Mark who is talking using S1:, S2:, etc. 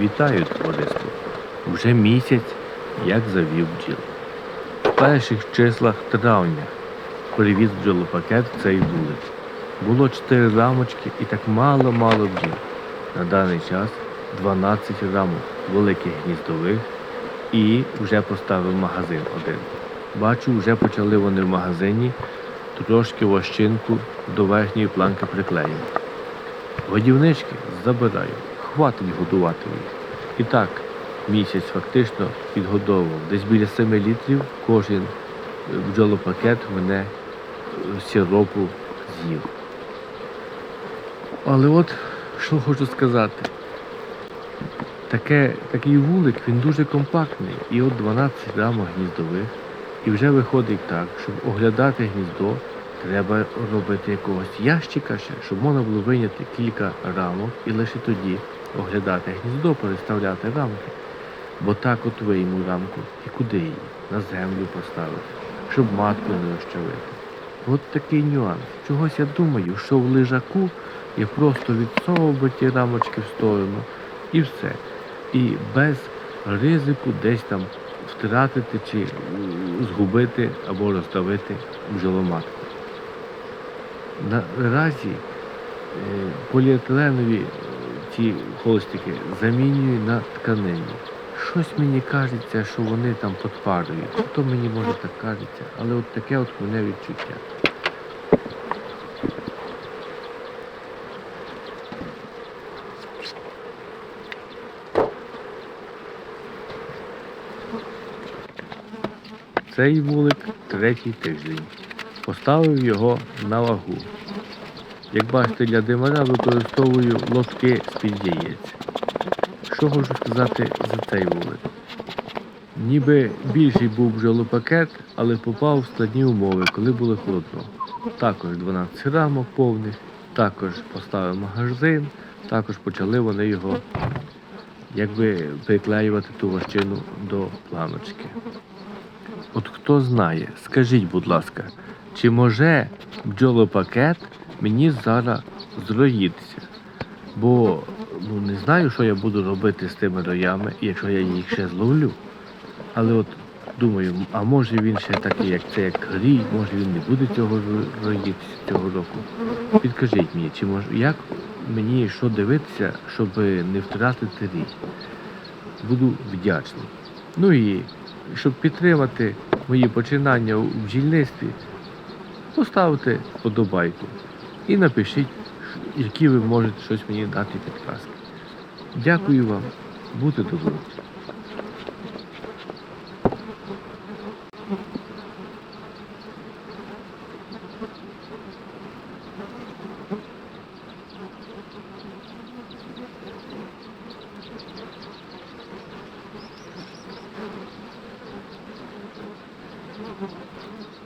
S1: Вітаю, товариство! Вже місяць, як завів бджіл. В перших числах травня привіз бджолопакет цей вулик. Було чотири рамочки і так мало-мало бджіл. На даний час 12 рамок великих гніздових і вже поставив магазин один. Бачу, вже почали вони в магазині трошки вощинку до верхньої планки приклеювати. Годівнички забираю, хватить годувати. І так, місяць фактично підгодовував. Десь біля 7 літрів кожен е, бджолопакет мене е, сиропу з'їв. Але от що хочу сказати. Таке, такий вулик, він дуже компактний. І от 12 рамок гніздових. І вже виходить так, щоб оглядати гніздо, треба робити якогось ящика ще, щоб можна було вийняти кілька рамок і лише тоді оглядати гніздо, переставляти рамки. Бо так от вийму рамку і куди її? На землю поставити, щоб матку не ощавити. От такий нюанс. Чогось я думаю, що в лежаку я просто відсовував би ті рамочки в сторону і все. І без ризику десь там втратити чи згубити або розставити бджоломатку. Наразі е, поліетиленові ці холстики замінюю на тканинні. Щось мені кажеться, що вони там підпарюють. То мені може так кажеться, але от таке от мене відчуття. Цей вулик третій тиждень. Поставив його на вагу. Як бачите, для димаря використовую лотки з-під яєць. Що хочу сказати за цей вулик? Ніби більший був бджолопакет, але попав в складні умови, коли було холодно. Також 12 рамок повних, також поставив магазин, також почали вони його якби приклеювати ту ващину до планочки. От хто знає, скажіть, будь ласка, чи може бджолопакет мені зараз зроїтися? Бо ну, не знаю, що я буду робити з тими роями, якщо я їх ще зловлю. Але от думаю, а може він ще такий, як це, як рій, може він не буде цього ро- роїтися цього року. Підкажіть мені, чи може як мені що дивитися, щоб не втратити рій? Буду вдячний. Ну і щоб підтримати мої починання у бджільництві, поставте вподобайку і напишіть, які ви можете щось мені дати підказки. Дякую вам, будьте добрі. Thank you.